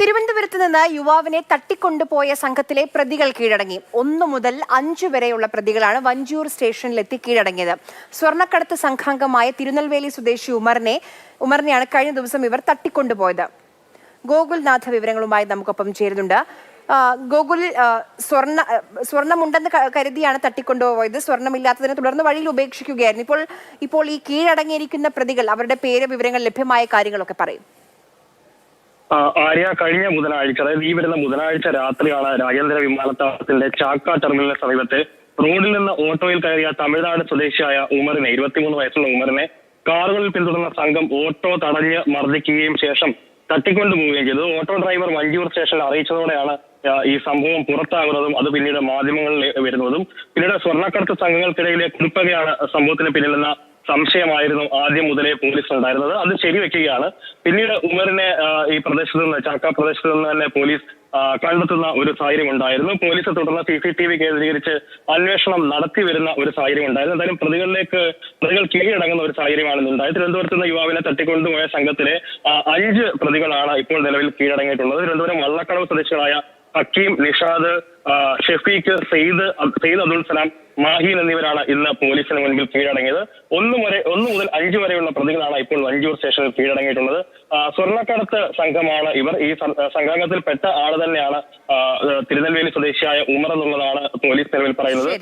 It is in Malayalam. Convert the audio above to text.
തിരുവനന്തപുരത്ത് നിന്ന് യുവാവിനെ തട്ടിക്കൊണ്ടുപോയ സംഘത്തിലെ പ്രതികൾ കീഴടങ്ങി. ഒന്നു മുതൽ അഞ്ചു വരെയുള്ള പ്രതികളാണ് വഞ്ചൂർ സ്റ്റേഷനിലെത്തി കീഴടങ്ങിയത്. സ്വർണക്കടത്ത് സംഘാംഗമായ തിരുനെൽവേലി സ്വദേശി ഉമറിനെ ഉമറിനെയാണ് കഴിഞ്ഞ ദിവസം ഇവർ തട്ടിക്കൊണ്ടുപോയത്. ഗോകുൽനാഥ വിവരങ്ങളുമായി നമുക്കൊപ്പം ചേരുന്നുണ്ട്. ഗോകുൽ സ്വർണ സ്വർണമുണ്ടെന്ന് കരുതിയാണ് തട്ടിക്കൊണ്ടുപോയത്. സ്വർണമില്ലാത്തതിനെ തുടർന്ന് വഴിയിൽ ഉപേക്ഷിക്കുകയായിരുന്നു. ഇപ്പോൾ ഇപ്പോൾ ഈ കീഴടങ്ങിയിരിക്കുന്ന പ്രതികൾ അവരുടെ പേര് വിവരങ്ങൾ ലഭ്യമായ കാര്യങ്ങളൊക്കെ പറയും. ആര്യ കഴിഞ്ഞ ബുധനാഴ്ച അതായത് ഈ വരുന്ന ബുധനാഴ്ച രാത്രിയാണ് രാജ്യാന്തര വിമാനത്താവളത്തിന്റെ ചാക്ക ടെർമിനലിന് സമീപത്ത് റോഡിൽ നിന്ന് ഓട്ടോയിൽ കയറിയ തമിഴ്നാട് സ്വദേശിയായ ഉമറിനെ ഇരുപത്തിമൂന്ന് വയസ്സുള്ള ഉമറിനെ കാറുകളിൽ പിന്തുടർന്ന സംഘം ഓട്ടോ തടഞ്ഞ് മർദ്ദിക്കുകയും ശേഷം തട്ടിക്കൊണ്ടു പോവുകയും ചെയ്തു. ഓട്ടോ ഡ്രൈവർ മഞ്ചൂർ സ്റ്റേഷനിൽ അറിയിച്ചതോടെയാണ് ഈ സംഭവം പുറത്താകുന്നതും അത് പിന്നീട് മാധ്യമങ്ങളിൽ വരുന്നതും. പിന്നീട് സ്വർണക്കടത്ത് സംഘങ്ങൾക്കിടയിലെ കുറിപ്പകയാണ് സംഭവത്തിന് പിന്നിലെന്ന സംശയമായിരുന്നു ആദ്യം മുതലേ പോലീസ് ഉണ്ടായിരുന്നത്. അത് ശരിവെക്കുകയാണ്. പിന്നീട് ഉമറിനെ ഈ പ്രദേശത്ത് നിന്ന് ചാക്ക പ്രദേശത്ത് നിന്ന് തന്നെ പോലീസ് കണ്ടെത്തുന്ന ഒരു സാഹചര്യം ഉണ്ടായിരുന്നു പോലീസ് തുടർന്ന് സി സി ടി വി കേന്ദ്രീകരിച്ച് അന്വേഷണം നടത്തി വരുന്ന ഒരു സാഹചര്യം ഉണ്ടായിരുന്നു എന്തായാലും പ്രതികളിലേക്ക് പ്രതികൾ കീഴടങ്ങുന്ന ഒരു സാഹചര്യമാണ് ഉണ്ടായത്. തിരുവനന്തപുരത്ത് നിന്ന് യുവാവിനെ തട്ടിക്കൊണ്ടുപോയ സംഘത്തിലെ അഞ്ച് പ്രതികളാണ് ഇപ്പോൾ നിലവിൽ കീഴടങ്ങിയിട്ടുള്ളത്. തിരുവനന്തപുരം വള്ളക്കടവ് സ്വദേശികളായ ഹക്കീം നിഷാദ് ഷെഫീഖ് സെയ്ദ് സെയ്ദ് അബ്ദുൾ സലാം മാഹീൻ എന്നിവരാണ് ഇന്ന് പോലീസിന് മുൻപിൽ കീഴടങ്ങിയത്. ഒന്ന് വരെ ഒന്ന് മുതൽ അഞ്ച് വരെയുള്ള പ്രതികളാണ് ഇപ്പോൾ വഞ്ചൂർ സ്റ്റേഷനിൽ കീഴടങ്ങിയിട്ടുള്ളത്. സ്വർണക്കടത്ത് സംഘമാണ് ഇവർ. ഈ സംഘാംഗത്തിൽപ്പെട്ട സംഘാംഗത്തിൽ പെട്ട ആൾ തന്നെയാണ് തിരുനെൽവേലി സ്വദേശിയായ ഉമർ എന്നുള്ളതാണ് പോലീസ് നിലവിൽ പറയുന്നത്.